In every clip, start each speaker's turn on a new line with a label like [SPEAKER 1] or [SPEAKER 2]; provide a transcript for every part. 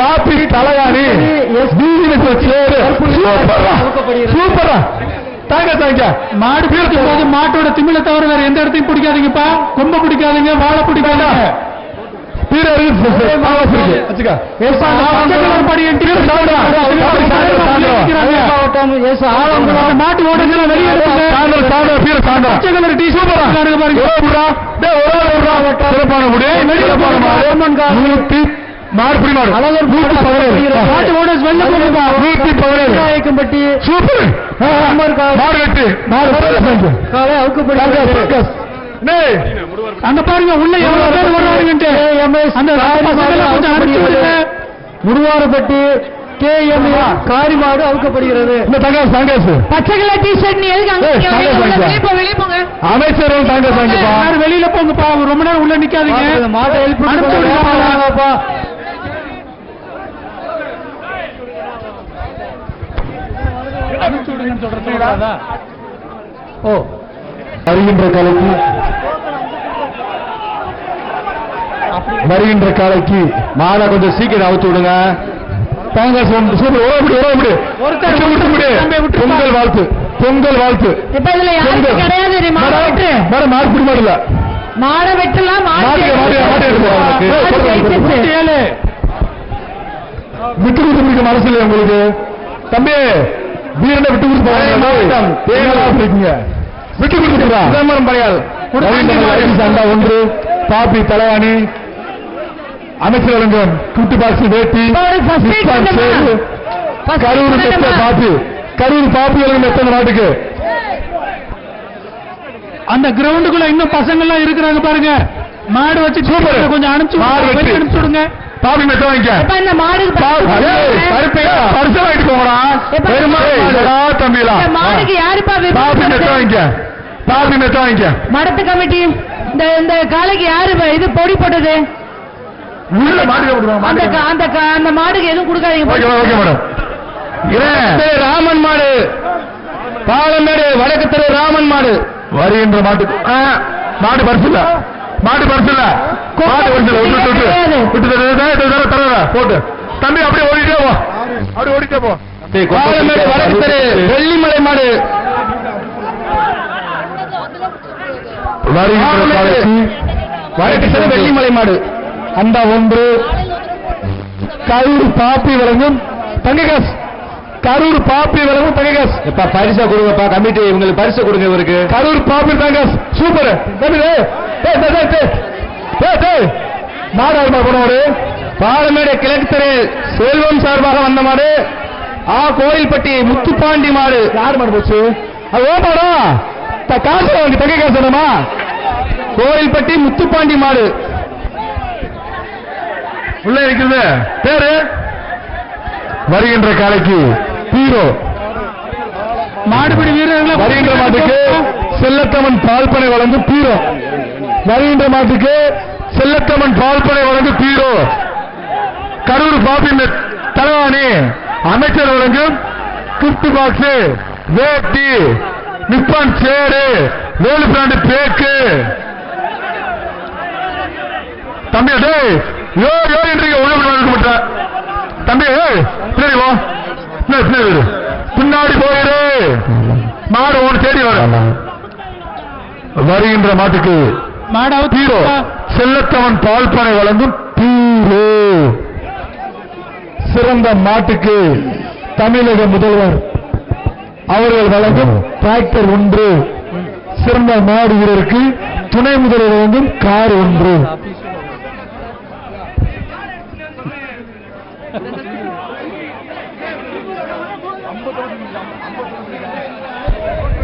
[SPEAKER 1] பாப்பி தலையாணி. சூப்பரா சூப்பரா தாங்க தாங்க.
[SPEAKER 2] மாடு பிடிக்கும் போது மாட்டோட திமிழ தவிர வேற எந்த இடத்தையும் பிடிக்காதீங்கப்பா. கொம்ப பிடிக்காதீங்க வாழை பிடிக்காதீங்க. மாட்டு ஓடுங்க வெளியே.
[SPEAKER 1] சிறப்பான முடி. சிறப்பான மாடு. நூத்தி மாடு பிடி மாடு.
[SPEAKER 3] அழகர்
[SPEAKER 1] நூத்தி பதினேழு. நூத்தி பதினேழு.
[SPEAKER 3] நாயக்கம்பட்டி
[SPEAKER 1] சூப்பர். மாடு வெட்டு. மாடு.
[SPEAKER 3] காலை அவுக்கப்படி
[SPEAKER 2] அங்க பாருங்க உள்ள எவ்வளவு பேர் வர்றாருங்கன்ட்டு. அந்த கொஞ்சம் அனுப்பிச்சு விடுங்க.
[SPEAKER 3] முருவாரப்பட்டி கே எம் காரிமாடு அவுக்கப்படுகிறது.
[SPEAKER 1] வாங்கிப்பா.
[SPEAKER 2] யாரும் வெளியில போங்கப்பா. ரொம்ப நேரம் உள்ள நிக்காதீங்க
[SPEAKER 3] மாட்டை எழுப்பி
[SPEAKER 2] அனுப்பிச்சு விடுங்கன்னு சொல்றதுக்கு
[SPEAKER 3] ஓ.
[SPEAKER 1] வருகின்ற காலைக்கு. வருகின்ற காலைக்கு. மாலை கொஞ்சம் சீக்கிரம் அவுத்து விடுங்க. காங்கிரஸ் பொங்கல் வாழ்த்து. பொங்கல் வாழ்த்து. மேடம் மாடு பிடி
[SPEAKER 4] வெட்டலாம்
[SPEAKER 1] விட்டு கொடுத்து உங்களுக்கு. தம்பி வீரனை விட்டு கொடுத்து போறீங்க. விட்டு கொடுத்துடா சிதம்பரம் படையால் சண்டா ஒன்று. பாப்பி தலைவாணி அமைச்சர் வழங்கும். குட்டி பாக்ஸ் வேட்டி. கரூர் மெத்த? பாப்பி கரூர் பாப்பி வழங்கும் எத்தனை நாட்டுக்கு.
[SPEAKER 2] அந்த கிரவுண்டுக்குள்ள இன்னும் பசங்க எல்லாம் இருக்கிறாங்க பாருங்க. மாடு வச்சு. கொஞ்சம் அனுப்பிச்சு
[SPEAKER 1] மாடு
[SPEAKER 2] அனுப்பிச்சு விடுங்க.
[SPEAKER 1] பாப்பி மெத்த
[SPEAKER 4] இந்த மாடுக்கு
[SPEAKER 1] பாப்பி,
[SPEAKER 4] பரிசு
[SPEAKER 1] வாங்கிட்டு போங்கடா. மாடுடா,
[SPEAKER 4] இந்த மாடுக்கு யாருப்பா
[SPEAKER 1] பாப்பி மெத்த வாங்கிக்க. பாப்பி மெத்த வாங்கிக்க.
[SPEAKER 4] மடத்து கமிட்டி இந்த இந்த காலைக்கு யாரு இது பொடி போட்டது?
[SPEAKER 1] உள்ள விடுவாங்க
[SPEAKER 4] அந்த அந்த அந்த மாடுக்கு எதுவும் கொடுக்காதீங்க
[SPEAKER 1] ஓகே ஓகே மேடம். ராமன் மாடு. பாலமேடு வடக்கு தெரு ராமன் மாடு. வருகின்ற மாட்டுக்கு ஆ, மாடு பரிசு மாடு பரிசு இல்ல மாடு பரிசு இல்ல விட்டு விட்டு விட்டு. தர, போட்டு. தம்பி அப்படியே ஓடிட்டே போ. அப்படியே ஓடிட்டே போ. வெள்ளிமலை மாடு. வெள்ளிமலை மாடு. அந்த ஒன்று. கரூர் பாப்பி வழங்கும் தங்ககாஸ் கரூர் பாப்பி வழங்கும் தங்ககாஸ் இப்ப பரிசா கொடுங்கப்பா. கமிட்டி உங்களுக்கு பரிசு கொடுங்க இவருக்கு. கரூர் பாப்பி தங்ககாஸ் சூப்பர். போனவாரு பாலமேடு கிழக்கு தெரு செல்வம் சார்பாக வந்த மாடு ஆ கோயில்பட்டி முத்துப்பாண்டி மாடு. யார் மாடு போச்சு? அது ஓ மாடா? த- காசு வாங்கி தங்க காசு வேணுமா கோயில்பட்டி முத்துப்பாண்டி மாடு. உள்ள இருக்கிறது பேரு? வருகின்ற காலைக்கு ஹீரோ.
[SPEAKER 2] மாடுபிடி வீரர்களை
[SPEAKER 1] வருகின்ற மாட்டுக்கு செல்லத்தமன் பால்பனை வழங்கும் பீரோ. வருகின்ற மாட்டுக்கு செல்லத்தம்மன் பால்பனை வழங்கு பீரோ. கரூர் பாபி தலவாணி அமைச்சர் வழங்கும் கிஃப்ட் பாக்ஸ் வேட்டி நிப்பான் சேரு வேலு பிராண்டு பேக்கு. தம்பி அதே யோ யோ என்று உழவு இருக்க தம்பி ஏய், பின்னாடி வா. பின்னாடி பின்னாடி பின்னாடி போயிரு. மாடு ஒன்று தேடி வர. வருகின்ற மாட்டுக்கு பீரோ செல்லத்தவன் பால்பனை வழங்கும் பீரோ சிறந்த மாட்டுக்கு தமிழக முதல்வர் அவர்கள் வழங்கும் டிராக்டர் ஒன்று சிறந்த மாடு வீரருக்கு துணை முதல்வர் வழங்கும் கார் ஒன்று.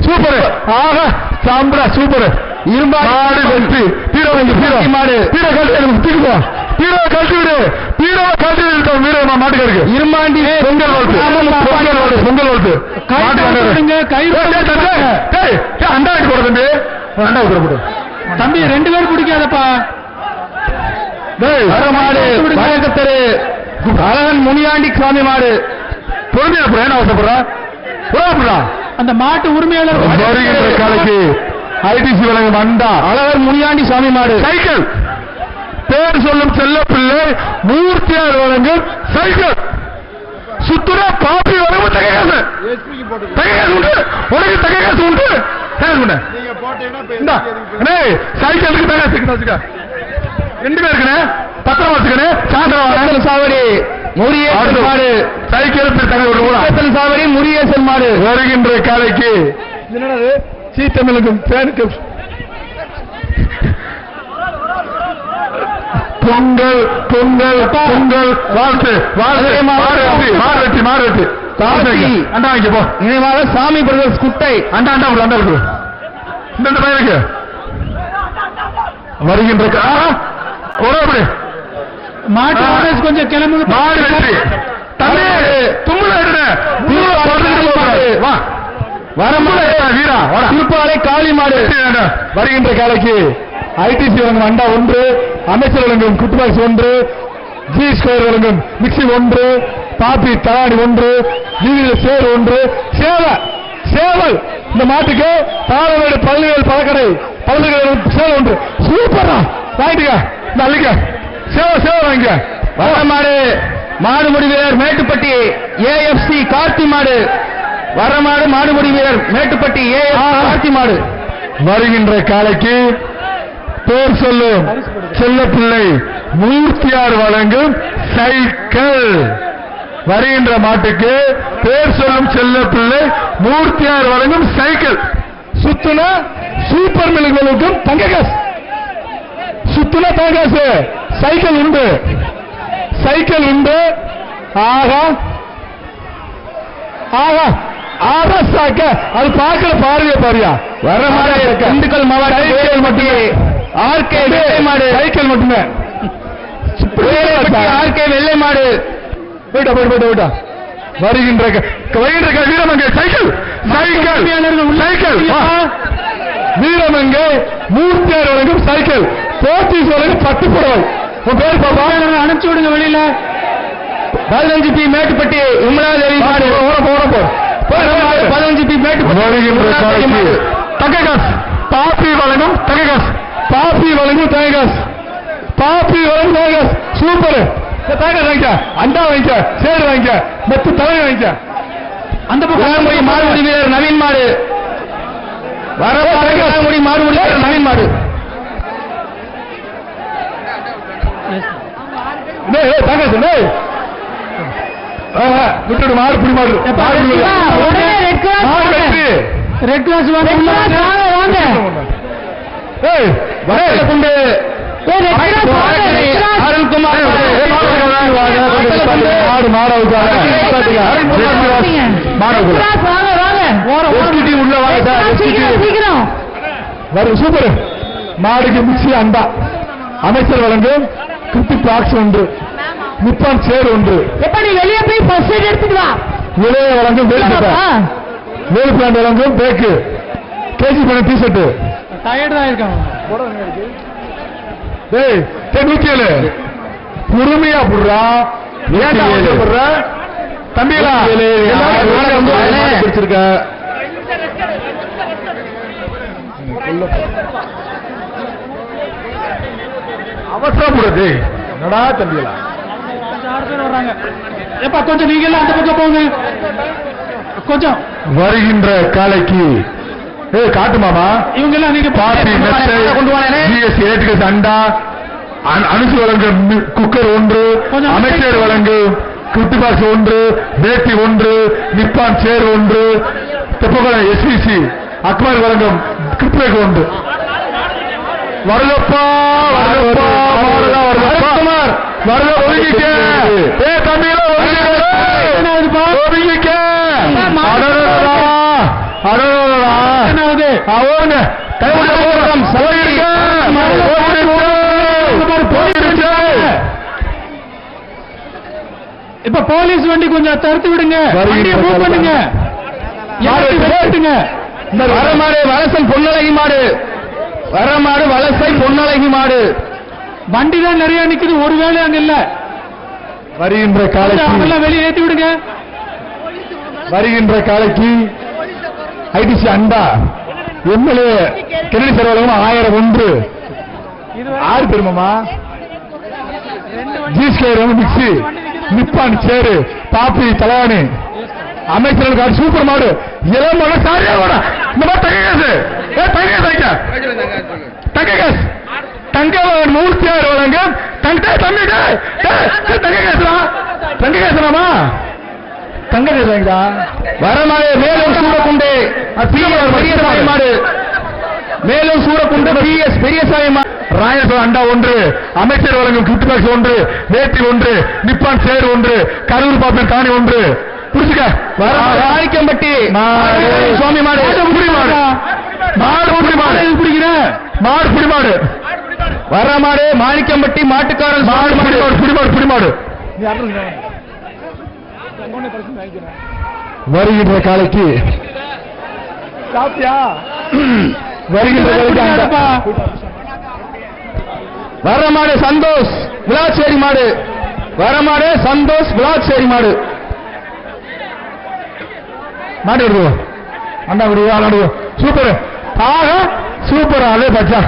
[SPEAKER 1] சூப்பர். ஆஹா சாம்பரா சூப்பர். இரும்பாடு வெற்றி பீரோ வந்து பீரோ. மாடு. பீரோ கழட்டி தூக்கிப்போ பீரோ. கழட்டி விடு. பீரோ கழட்டி விடு வீரோ மாட்டுக்கு இருமாண்டி பொங்கல் வாழ்த்து. பொங்கல் வாழ்த்து பொங்கல் வாழ்த்து. அண்டா போட தம்பி. அண்டா வைக்கிற போடு
[SPEAKER 2] தம்பி ரெண்டு பேர் பிடிக்காதப்பா.
[SPEAKER 1] டேய் மாடு வழக்கத்தரு. அழகன் முனியாண்டி சுவாமி மாடு. பொறுமையா போற என்ன அவசரப்படுறா?
[SPEAKER 2] அந்த மாட்டு உரிமையாளர்
[SPEAKER 1] வருகின்ற காலைக்கு ஐடிசி வழங்கும் அண்டா அழகர் முனியாண்டி சுவாமி மாடு. சைக்கிள். பேர் சொல்லும் செல்ல பிள்ளை மூர்த்தியார் வழங்கும் சைக்கிள். சுத்துனா பாப்பி வழங்கும் தகை காசு. தகை காசு உண்டு. உனக்கு தகை காசு உண்டு. சைக்கிளுக்கு தகை காசு இருக்கு, வச்சுக்க. ரெண்டு பேர் இருக்குண்ணே பத்திரம் வச்சுக்கணே சாயந்தரம் சாவடி. முரியேசன் மாடு. சைக்கிளுக்கு தகை விடுவோம் சாவடி முரியேசன் மாடு. வருகின்ற காலைக்கு என்னது சீத்தமிழுக்கும் பேனுக்கும் பொங்கல் பொங்கல் பொங்கல். வாழ்த்து வாழ்த்து. அண்டா வாங்கி போ. நினைவாக சாமி பிரதர்ஸ் குட்டை. அண்டா அண்டா அண்டா இந்த பையனுக்கு வருகின்ற ஒரு அப்படி.
[SPEAKER 2] மாட்டு கொஞ்சம் கிளம்புங்க.
[SPEAKER 1] மாடு வெற்றி. தம்பி தும்முல. வா. திருப்பாலை காளி மாடு வருகின்ற காலைக்கு ஐடிசி வழங்கும் அண்டா ஒன்று அமைச்சர் வழங்கும் குட்டுபாக்ஸ் ஒன்று ஜி ஸ்கொயர் வழங்கும் மிக்சி ஒன்று பாப்பி தலாடி ஒன்று சேர் ஒன்று. சேவை சேவல். இந்த மாட்டுக்கு தாளவேடு பள்ளிகள் பழக்கடை பள்ளிகள் சேவல் ஒன்று. சூப்பரா வாங்கிட்டுங்க இந்த அள்ளிக்க. சேவை சேவை வாங்கிக்க. வர மாடு மாடுமுடி வீரர் மேட்டுப்பட்டி ஏஎஃப்சி கார்த்தி மாடு. வர மாடு மாடுமுடி வீரர் மேட்டுப்பட்டி ஏ கார்த்தி மாடு. வருகின்ற காலைக்கு பேர் சொல்லும் செல்லப்பிள்ளை மூர்த்தியார் வழங்கும் சைக்கிள். வருகின்ற மாட்டுக்கு பேர் சொல்லும் செல்லப்பிள்ளை மூர்த்தியார் வழங்கும் சைக்கிள். சுத்துனா சூப்பர் மில்களுக்கும் தங்க காசு. சுத்துனா தங்க காசு. சைக்கிள் உண்டு. சைக்கிள் உண்டு. ஆகா ஆகா ஆபாசாக்க அது பார்க்கல பாருங்க பாரியா. வர மாதிரி திண்டுக்கல் மாவட்டம் சைக்கிள் மட்டுமே. ஆர்கே வெள்ளை மாடு. சைக்கிள் மட்டுமே. ஆர்கே வெள்ளை மாடு. போயிட்டா போயிட்டு போயிட்டா போயிட்டா. வருகின்ற வருகின்ற வீரமங்கை சைக்கிள். சைக்கிள். சைக்கிள். வீரமங்கை மூர்த்தியார் வழங்கும் சைக்கிள். போத்தீஸ் வழங்கும் பட்டு புடவை. உன் பேர் பாப்பா?
[SPEAKER 2] அனுப்பிச்சு விடுங்க வெளியில.
[SPEAKER 1] பதினஞ்சு பி மேட்டுப்பட்டி உமலாதேவி மாடு. ஓட போட போ பதினஞ்சு தககாஸ் பாப்பி வழங்கும் தககாஸ் பாப்பி வழங்கும் தககாஸ் பாப்பி வழங்கும் தககாஸ் சூப்பர். தககாஸ் வாங்கிக்க. அண்டா வாங்கிக்க. சேடு வாங்கிக்க. மொத்த தலை வாங்கிக்க.
[SPEAKER 2] அந்த பக்கம்
[SPEAKER 1] மாடுபடி வீரர் நவீன் மாடு. வர வேளாண்மை மாடுபடி வீரர் நவீன் மாடு. டேய்,
[SPEAKER 4] cross
[SPEAKER 1] மாடு
[SPEAKER 4] வாங்க.
[SPEAKER 1] வெற்றி.
[SPEAKER 2] ரெட் கிளாஸ் வாங்க
[SPEAKER 1] ஏய், வடக்கல குண்டு. மாடு வாங்க, வாங்க, வடக்கல குண்டு. மாடு மாடு அவுக்காத.
[SPEAKER 4] அருண்குமார்
[SPEAKER 1] ரெட் கிராஸ்,
[SPEAKER 4] வாங்க.
[SPEAKER 1] மாடு
[SPEAKER 4] Red
[SPEAKER 1] அவுக்காத.
[SPEAKER 4] cross வாங்க. வாங்க.
[SPEAKER 1] STT உள்ள வாங்க.
[SPEAKER 4] சீக்கிரம்
[SPEAKER 1] வரும் சூப்பர். மாடுக்கு மிக்சி அண்டா. அமைச்சர் வழங்கும். கிருத்தி பாக்ஸ் ஒன்று. நிப்பான் சேர் ஒன்று.
[SPEAKER 4] எப்ப நீ வெளியே போய் ஃபர்ஸ்ட் எய்ட் எடுத்துட்டு வா.
[SPEAKER 1] இளைய வழங்கும் வேல் பிளான் வழங்கும் பேக்கு கேஜி பண்ண டி ஷர்ட்
[SPEAKER 2] டயர்ட் தான் இருக்காங்க
[SPEAKER 1] டேய் டேய் நூத்தி ஏழு. பொறுமையா புடுறா. ஏன்டா அவசரப்படுற தம்பிகளா பிடிச்சிருக்க? அவசரப்படுறது என்னடா தம்பிகளா
[SPEAKER 2] ஆறு பேர் வர்றாங்க ஏப்பா கொஞ்சம்
[SPEAKER 1] வருகின்ற காலைக்கு. ஏ காட்டு மாமா.
[SPEAKER 2] இவங்க எல்லாம் நீங்க
[SPEAKER 1] பாத்தி மெத்தை ஜிஎஸ்டி அனுசு வழங்கும் குக்கர் ஒன்று அமைச்சர் வழங்கும் குட்டி பாக்ஸ் ஒன்று வேட்டி ஒன்று நிப்பான் சேர் ஒன்று தெப்பகுளம் எஸ்பிசி அக்பர் வழங்கும் கிரிப்ளேக் ஒன்று. மாறுதா வருதப்பா வருத ஒதுங்கிக்க. ஏ தம்பிகளா ஒதுங்கிக்க. அடடடா
[SPEAKER 2] என்னாவது
[SPEAKER 1] அவங்க கைவிட போகிறோம் போயிருக்க
[SPEAKER 2] இப்ப போலீஸ் வண்டி கொஞ்சம் தடுத்து விடுங்க. வண்டியை மூவ் பண்ணுங்க.
[SPEAKER 1] வரமாடு வலசல் பொன்னழகி மாடு. வரமாடு வலசை பொன்னழகி மாடு.
[SPEAKER 2] வண்டி தான் நிறைய நிக்குது ஒரு வேலை அங்க இல்ல.
[SPEAKER 1] வருகின்ற காலைக்கு
[SPEAKER 2] வெளியே ஏத்தி விடுங்க.
[SPEAKER 1] வருகின்ற காலைக்கு ஐடிசி அண்டா எம்எல்ஏ கென்னடி சார் வழங்கும் ஆயிரம் ஒன்று. ஆறு பெருமாமா? ஜிஸ்கேர் மிக்சி நிப்பான் சேரு பாப்பி தலவாணி அமைச்சர்கள் காடு சூப்பர் மாடு. மாடு சாரியா மாடா இந்த மாதிரி தங்க காசு. ஏ தங்க காசு தங்க காசு. தங்கவன் மூர்த்தியார் வழங்க? தங்க டேய், தங்க காசுடா. தங்க காசுடாமா தங்க காசுடா வரமாடு மேலும் சூடக்குண்டு பெரிய சாமி மாடு. மேலும் சூடக்குண்டு பிஎஸ் பெரியசாமி மாடு ராயசோர் அண்டா ஒன்று அமைச்சர் வழங்கும் கிஃப்ட் பாக்ஸ் ஒன்று வேட்டி ஒன்று நிப்பான் சேர் ஒன்று கரூர் பாப்பர் காணி ஒன்று. புரிச்சுக்க மாணிக்கம்பட்டி சுவாமி மாடு. மாடு மாடு. புடி மாடு பிடிக்கிற மாடு. புடி மாடு. வர மாடு மாணிக்கம்பட்டி மாட்டுக்காரன் மாடு புடி மாடு புடி மாடு புடி மாடு வருகின்ற காலைக்கு. வருகின்ற காலைக்கு அந்த- வர மாடு சந்தோஷ் விளாச்சேரி மாடு. வர மாடு சந்தோஷ் விளாச்சேரி மாடு. மாடு விடுவோம் அண்ணா விடுவோம் அண்ணா விடுவோம் சூப்பர். ஆக சூப்பர் ஆளு பச்சா.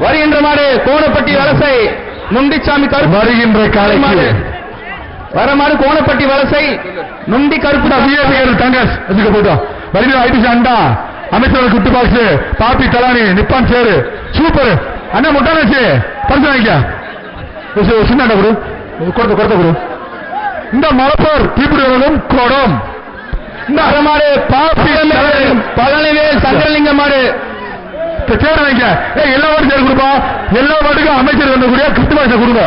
[SPEAKER 1] வருகின்ற மாடு கோணப்பட்டி வலசை நுண்டிச்சாமி கருப்பு. வருகின்ற காலை மாடு. வர மாடு கோணப்பட்டி வலசை நுண்டி கருப்பு. பிஎஸ்ஐ தங்கஸ் வச்சுக்க போயிட்டோம்? வருகிற ஐடிசி அண்டா அமைச்சர் குட்டு பாக்ஸ் பாப்பி தலானி நிப்பான் சேரு. சூப்பர். அண்ணா முட்டாளாச்சு பரிசு வாங்கிக்க. சின்ன குரு கொடுத்த கொடுத்த குரு இந்த மலப்பூர் தீப்பிடிவர்களும் கோடம். இந்த அரமாடு பாப்பி பழனிவேல் சங்கரலிங்க மாடு. சேர வைங்க. எல்லா வார்டும் சேர் கொடுப்பா. எல்லா வார்டுக்கும் அமைச்சர் வந்து கூடிய கிறிஸ்து பாஷை கொடுங்க.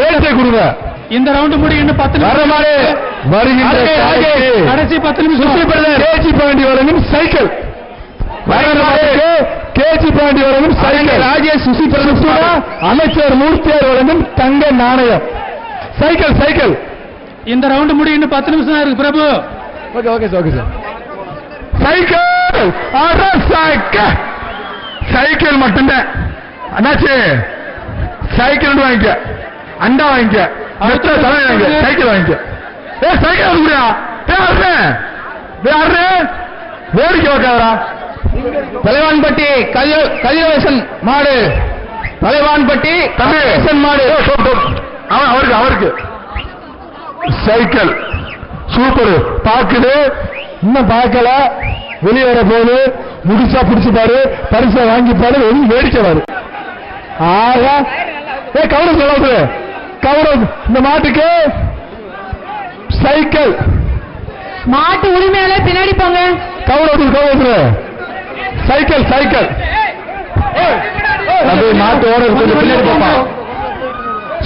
[SPEAKER 1] வேட்டை கொடுங்க.
[SPEAKER 2] இந்த ரவுண்ட் முடி இன்னும் பத்து நிமிஷம்.
[SPEAKER 1] மாடு வருகின்ற
[SPEAKER 2] கடைசி பத்து நிமிஷம்.
[SPEAKER 1] கேஜி பாண்டி வழங்கும் சைக்கிள். கேஜி பாண்டி வழங்கும் சைக்கிள். ராஜேஷ் சுசி அமைச்சர் மூர்த்தியார் வழங்கும் தங்க நாணயம். Cycle cycle.
[SPEAKER 2] இந்த ரவுண்ட் முடி இன்னும் பத்து நிமிஷம் இருக்கு Prabhu.
[SPEAKER 1] Okay okay sir okay sir. Cycle! அட சைக்கிள் மட்டும்தான். அண்ணாச்சி சைக்கிள் வாங்கிக்க. அண்டா வாங்கிக்க. அடுத்த தலை வாங்கிக்க. சைக்கிள் வாங்கிக்க. ஏ சைக்கிள் வாங்கியா ஏ அருணே. ஏ அருணே. வேடிக்கை வைக்காதடா தலைவான்பட்டி கதிரவேசன் மாடு. தலைவான்பட்டி கதிரவேசன் மாடு. அவருக்கு அவருக்கு. சைக்கிள். சூப்பர். பாக்குது இன்னும் பார்க்கல. வெளியே வர போது முடிச்சா பிடிச்சு பாரு பரிசை வாங்கி பாரு வெளியே வேடிக்கை பாரு ஆக ஏ கவுரவ் சொல்லுது. கவுரவ் இந்த மாட்டுக்கு சைக்கிள்.
[SPEAKER 4] மாட்டு உரிமையாளர் பின்னாடி போங்க.
[SPEAKER 1] Gaurav Gaurav cycle cycle. அது மாட்டு ஓட பின்னாடி போப்பா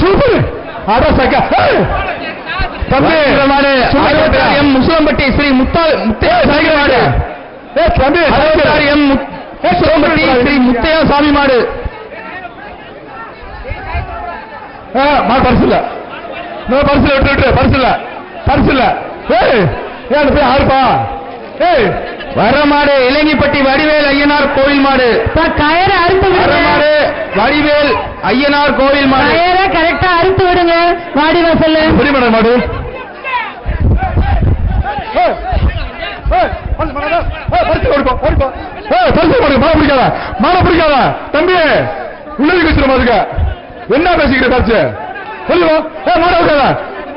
[SPEAKER 1] சூப்பர். அட சைக்கிள். எம். முசுலம்பட்டி ஸ்ரீ முத்தா முத்தையா சாமி மாடு எம். முசுலம்பட்டி ஸ்ரீ முத்தையா சாமி மாடு பரிசு இல்ல பரிசு இல்ல விட்டு விட்டு பரிசு இல்ல பரிசு இல்ல ஏய் ஏன் போய் ஆறுப்பா. ஏய். வர மாடு இளங்கிப்பட்டி வடிவேல் ஐயனார் கோவில் மாடு.
[SPEAKER 4] கயரை அறுத்து
[SPEAKER 1] வர
[SPEAKER 4] விடுங்க.
[SPEAKER 1] மாடு வடிவேல் ஐயனார் கோவில் மாடு.
[SPEAKER 4] கயரை கரெக்டா அறுத்து விடுங்க வாடி வாசல்ல.
[SPEAKER 1] புரிய மாட்டேன் மாடு? தம்பி உள்ளது வச்சிருமா அதுக்க என்ன பேசிக்கிற பரிசு சொல்லுவா ஏ மாட வைக்காத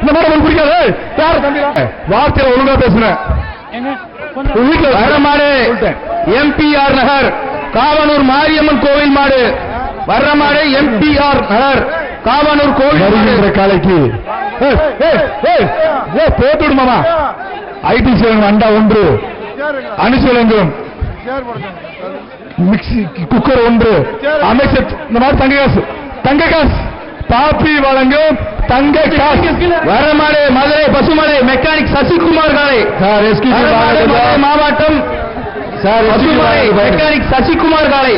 [SPEAKER 1] இந்த மாட உங்களுக்கு பிடிக்காது. யார தம்பி? வார்த்தையில ஒழுங்கா உங்க வீட்டுல வர மாடு. எம்பிஆர் நகர். காவனூர் மாரியம்மன் கோவில் மாடு. வர்ற மாடு எம்பிஆர் நகர். காவனூர் கோவில் வருகின்ற காலைக்கு. போட்டு விடுமாமா ஐடி சேவன் அண்டா ஒன்று அனுசூலங்கம் மிக்சி குக்கர் ஒன்று அமைச்சர் இந்த மாதிரி தங்க காசு தங்க காசு. பாப்பி வழங்கும் தங்க காசு. வரமாடு மதுரை பசுமலை மெக்கானிக் சசிகுமார் காலை. மாவட்டம். சார் மெக்கானிக் சசிகுமார் காலை.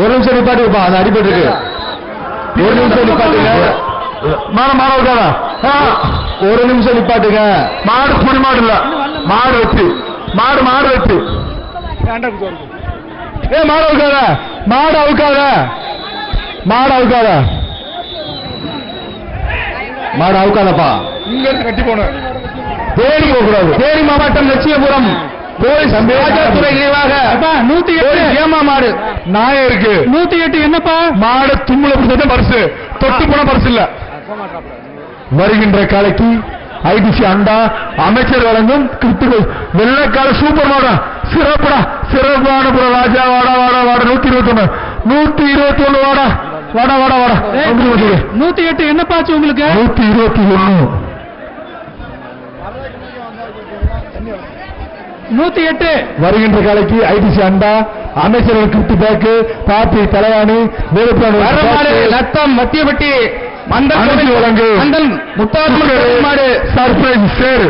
[SPEAKER 1] ஒரு நிமிஷம் நிப்பாட்டுப்பா அது அடிபட்டு ஒரு நிமிஷம் நிப்பாட்டுங்க. மாட மாட விட்டாரா ஒரு நிமிஷம் நிப்பாட்டுங்க. மாடு புடி மாடு இல்ல. மாடு வச்சு மாடு மாடு வச்சு ஏ மாடு அவுக்காத. மாடு அவுக்காத. மாடு அவுக்காத. மாடு அவுக்காதப்பா. இங்க இருந்து கட்டி போன தேடி போக கூடாது தேனி மாவட்டம் லட்சியபுரம். போலீஸ் ராஜாத்துறை நினைவாக
[SPEAKER 2] நூத்தி.
[SPEAKER 1] போலீஸ் ஏமா மாடு. நாயம் இருக்கு.
[SPEAKER 2] நூத்தி எட்டு என்னப்பா?
[SPEAKER 1] மாடு தும்முல பிடிச்சது பரிசு தொட்டு போன பரிசு இல்ல. வருகின்ற காலைக்கு ஐடிசி அண்டா அமைச்சர் வழங்கும் கிருத்துகள். வெள்ளக்கால சூப்பர் மாடா சிறப்புடா. சிறப்பான புற ராஜா. வாடா வாடா வாடா. நூத்தி இருபத்தி ஒண்ணு நூத்தி இருபத்தி ஒண்ணு வாடா வாடா வாடா. வாடா.
[SPEAKER 2] நூத்தி எட்டு என்ன பாச்சு உங்களுக்கு?
[SPEAKER 1] நூத்தி இருபத்தி ஒண்ணு
[SPEAKER 2] நூத்தி எட்டு.
[SPEAKER 1] வருகின்ற காலைக்கு ஐடிசி அண்டா அமைச்சர்கள் கிஃப்ட் பேக்கு பாப்பி தலைவாணி
[SPEAKER 3] லத்தம் மத்தியப்பட்டி
[SPEAKER 1] அனுப்பி வழங்கு.
[SPEAKER 3] மாடு.
[SPEAKER 1] சர்ப்ரைஸ் சேர்.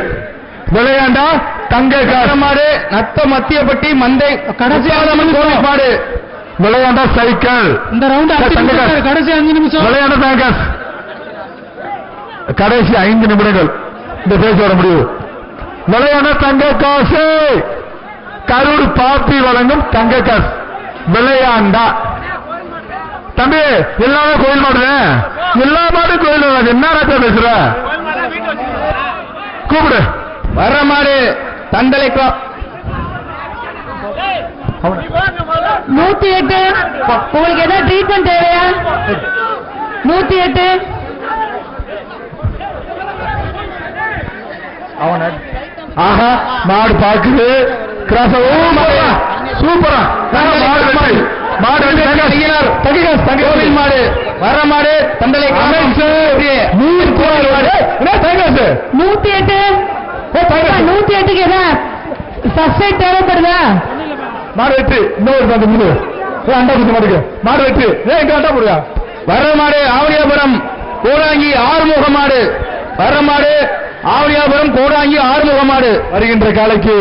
[SPEAKER 1] விளையாண்டா தங்க காசு.
[SPEAKER 3] மாடு நத்த மத்தியப்பட்டி மந்தை கோழி மாடு.
[SPEAKER 1] விளையாண்டா சைக்கிள்
[SPEAKER 2] இந்த ரவுண்ட். கடைசி அஞ்சு நிமிஷம்.
[SPEAKER 1] விளையாண்ட தங்க காசு. கடைசி ஐந்து நிமிடங்கள். இந்த பேச்சோட முடிவு விளையாண்ட தங்க காசு. கரூர் பாப்பி வழங்கும் தங்க காசு. விளையாண்டா. தம்பி எல்லாமே கோயில் மாடு எல்லா மாடும் கோயில் மாடு. என்ன ராஜா பேசுற? கூப்பிடு.
[SPEAKER 3] வர்ற மாடு தண்டலை கா-
[SPEAKER 4] நூத்தி எட்டு. உங்களுக்கு ஏதாவது ட்ரீட்மெண்ட் தேவையா? நூத்தி எட்டு.
[SPEAKER 1] ஆஹா மாடு பாக்குது. கிராஸ் சூப்பரா. மாடு. மாடு.
[SPEAKER 3] கோவில் மாடு தண்டலை
[SPEAKER 1] என்ன
[SPEAKER 4] நூத்தி எட்டு. நூத்தி எட்டுக்கு ஃபர்ஸ்ட் எய்ட் தேவைப்படுதா?
[SPEAKER 1] மாடு வெற்றி இன்னொரு முழு. அண்டா குத்து மாட்டுக்கு. மாடு வெற்றி ஏ இங்க அண்டா
[SPEAKER 3] வர்ற மாடு ஆவணியாபுரம் கோடாங்கி ஆறுமுக மாடு. வர்ற மாடு ஆவணியாபுரம் கோடாங்கி ஆறுமுக மாடு.
[SPEAKER 1] வருகின்ற காலைக்கு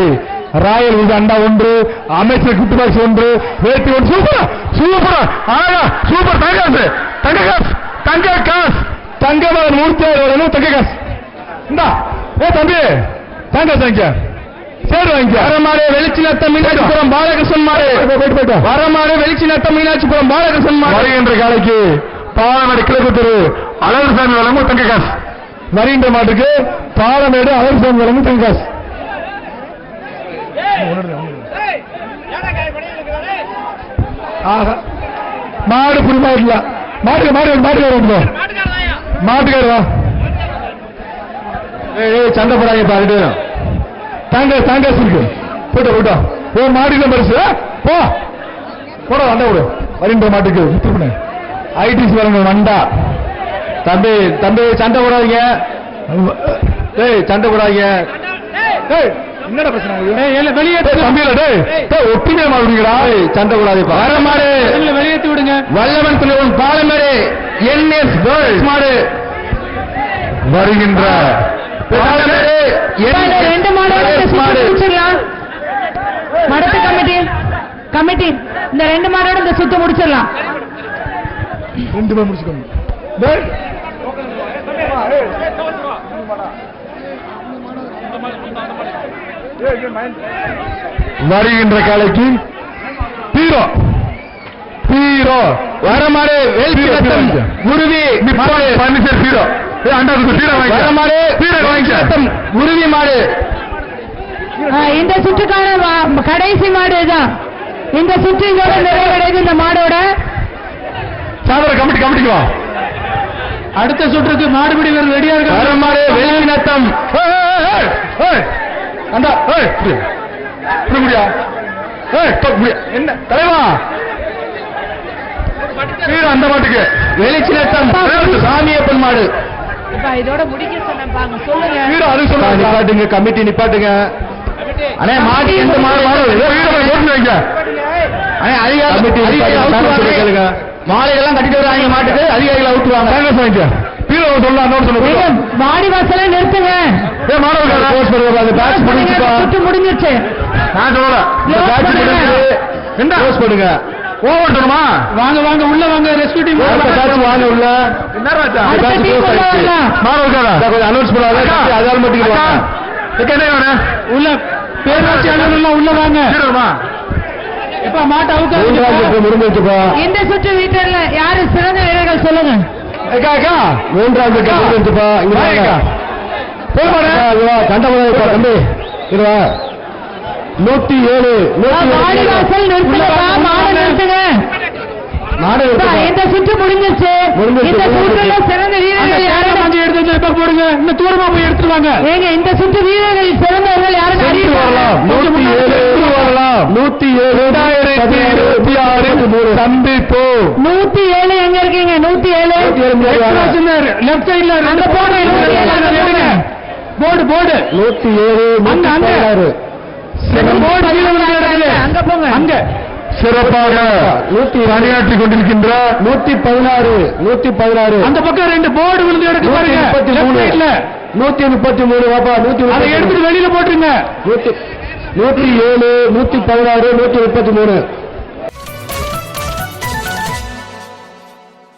[SPEAKER 1] ராயல் இது அண்டா ஒன்று அமைச்சர் குத்து பாக்ஸ் ஒன்று வேட்டி ஒன்று. சூப்பரா சூப்பரா. ஆனா சூப்பர். தங்ககாசு தங்ககாசு தங்க காசு தங்கமகன் மூர்த்தியார் தங்க காசு. இந்தா ஏ தம்பி தங்க தங்க சரி வாங்கிக்க.
[SPEAKER 3] வர மாடு வெளிச்சி நத்தம் மீனாட்சிபுரம் பாலகிருஷ்ணன் மாடு
[SPEAKER 1] போயிட்டு போயிட்டு
[SPEAKER 3] வர மாடு வெளிச்சி நத்தம் மீனாட்சிபுரம் பாலகிருஷ்ணன் மாடு
[SPEAKER 1] வருகின்ற காலைக்கு பாலமேடு கிழக்கு தெரு அழகு சாமி வழங்கும் தங்க காசு. வருகின்ற மாட்டுக்கு பாலமேடு அழகு சாமி வழங்கும் தங்க காசு. ஆஹா. மாடு புரிமாடல மாட்டு மாடு மாட்டு வந்து மாட்டுக்காரு ஏய் ஏய், சண்டை போடாங்க பாருட்டு தாங்க தாங்க இருக்கு போட்டோ போட்டோ ஓ மாடுல பரிசு? போ. போட வண்டா விடு வருகின்ற மாட்டுக்கு. வித்துருப்பேன் ஐடிசி வரணும் வண்டா தம்பி தம்பி சண்டை போடாதீங்க. டேய் சண்டை போடாதீங்க. டேய் என்னடா பிரச்சனை?
[SPEAKER 2] ஏய், வெளியேத்து
[SPEAKER 1] டேய், தம்பியில டேய் டேய் மாறுவீங்கடா. டேய், சண்டை போடாதீப்பா.
[SPEAKER 3] வர மாடு
[SPEAKER 2] எங்களை வெளியேத்தி விடுங்க.
[SPEAKER 3] வல்லவன் துணைவன் பாலமேடு என்எஸ் கேர்ள்ஸ் மாடு.
[SPEAKER 1] வருகின்ற
[SPEAKER 4] இந்த ரெண்டு
[SPEAKER 3] மாடு
[SPEAKER 4] மடத்து கமிட்டி கமிட்டி இந்த ரெண்டு மாடோட இந்த சுத்து முடிச்சிடலாம்.
[SPEAKER 1] ரெண்டு முடிச்சுக்கோங்க. வருகின்ற காலைக்கு ஹீரோ ஹீரோ
[SPEAKER 3] வர மாடு வேல்பி ரத்தம் குருவி மாடு
[SPEAKER 1] பர்னிச்சர் ஹீரோ ஏ அண்டா குத்து ஹீரோ
[SPEAKER 3] வர
[SPEAKER 1] வாங்கிக்க.
[SPEAKER 3] மாடு
[SPEAKER 4] இந்த சுற்றுக்கான கடைசி மாடு தான் இந்த சுற்று இதோட நிறைவடையுது இந்த மாடோட.
[SPEAKER 1] சாதர கமிட்டி கமிட்டிக்கு வா.
[SPEAKER 2] அடுத்த சுற்றுக்கு மாடுபிடி வீரர் ரெடியா
[SPEAKER 3] வர
[SPEAKER 2] இருக்காங்க
[SPEAKER 3] மாடு வேல்பி ரத்தம்
[SPEAKER 1] ஏய், ஏய், ஏய், ஏய், அண்டா ஏய் இப்படி. இப்படி முடியா ஏய் தொ- முடியா. என்ன? தலைவா? அந்த மாட்டுக்கு.
[SPEAKER 3] வெளிச்சி ரத்தம் சாமியப்பன் மாடு.
[SPEAKER 4] இதோட முடிக்க சொல்லுங்க.
[SPEAKER 1] நிப்பாட்டுங்க கமிட்டி நிப்பாட்டுங்க.
[SPEAKER 3] அண்ணே மாடு எந்த மாடு மாடு அண்ணே அதிகாரி. மாடுகள்லாம் கட்டிட்டு வராங்க மாட்டுக்கு. அதிகாரிகள் அவுத்துவாங்க
[SPEAKER 1] தேங்காய் வாங்கிக்க ஹீரோ சொல்ல. அன்னோர்
[SPEAKER 4] ஏங்க,
[SPEAKER 1] சொல்லுங்க
[SPEAKER 4] வாசல நிறுத்துங்க.
[SPEAKER 1] ஏ மாணவர்கள் கோர்ஸ் பண்ணுவாங்க அந்த பேட்ச் முடிச்சுப்பா
[SPEAKER 4] சுற்று முடிஞ்சிருச்சு.
[SPEAKER 1] நான் சொல்லல இந்த பேட்ச்
[SPEAKER 4] பண்ணுங்க.
[SPEAKER 1] முடிஞ்சு என்ன பண்ணுங்க
[SPEAKER 2] வாங்க வாங்க உள்ள வாங்க ரெஸ்கியூ டீம்
[SPEAKER 1] பேட்ச் வாங்க உள்ள. என்ன ராஜா பேட்ச்
[SPEAKER 4] உள்ள
[SPEAKER 1] ஆயிடுச்சு. மாணவர்களா கொஞ்சம் அனௌன்ஸ் பண்ணாத அதால் மட்டும். வாங்க. என்ன வேணும்?
[SPEAKER 2] உள்ள பேராட்சி அலுவலகம் உள்ள வாங்க.
[SPEAKER 1] ஹீரோமா
[SPEAKER 2] இப்ப மாட்டை அவுக்க
[SPEAKER 1] முடிஞ்சிச்சுப்பா
[SPEAKER 4] இந்த சுற்று வீட்டில் யாரு சிறந்த வீரர்கள் சொல்லுங்க.
[SPEAKER 1] மூன்றாவது கண்டபோதா தம்பி. இது வா. நூத்தி ஏழு.
[SPEAKER 4] இந்த சுற்று இந்த சுற்றுல
[SPEAKER 5] முடிஞ்சிருச்சு.
[SPEAKER 4] சிறந்த வீரர்கள் யாரும்
[SPEAKER 2] மஞ்சள் எடுத்து போடுங்க. இன்னும் தூரமா போய் எடுத்துட்டு வாங்க.
[SPEAKER 4] ஏங்க இந்த சுற்று வீரர்கள் சிறந்தவர்கள் யாரும்
[SPEAKER 5] நூத்தி ஏழு நூத்தி ஏழு ஆறு சந்திப்பு
[SPEAKER 4] நூத்தி ஏழு எங்க இருக்கீங்க? நூத்தி ஏழு.
[SPEAKER 2] லெப்ட் சைடுல
[SPEAKER 4] அங்க போங்க.
[SPEAKER 2] போர்டு போர்டு
[SPEAKER 5] நூத்தி ஏழு
[SPEAKER 2] அங்க, அங்க.
[SPEAKER 4] அங்க போங்க.
[SPEAKER 2] அங்க.
[SPEAKER 5] சிறப்பாக நூத்தி பணியாற்றி கொண்டிருக்கின்ற நூத்தி பதினாறு நூத்தி பதினாறு.
[SPEAKER 2] அந்த பக்கம் ரெண்டு போர்டு விழுந்த
[SPEAKER 5] நூத்தி
[SPEAKER 2] பாருங்க.
[SPEAKER 5] முப்பத்தி மூணு. நூத்தி முப்பத்தி மூணு வாப்பா நூத்தி
[SPEAKER 2] அதை. எடுத்துட்டு வெளியில போட்டுருங்க.
[SPEAKER 5] நூத்தி நூத்தி ஏழு நூத்தி பதினாறு நூத்தி முப்பத்தி மூணு.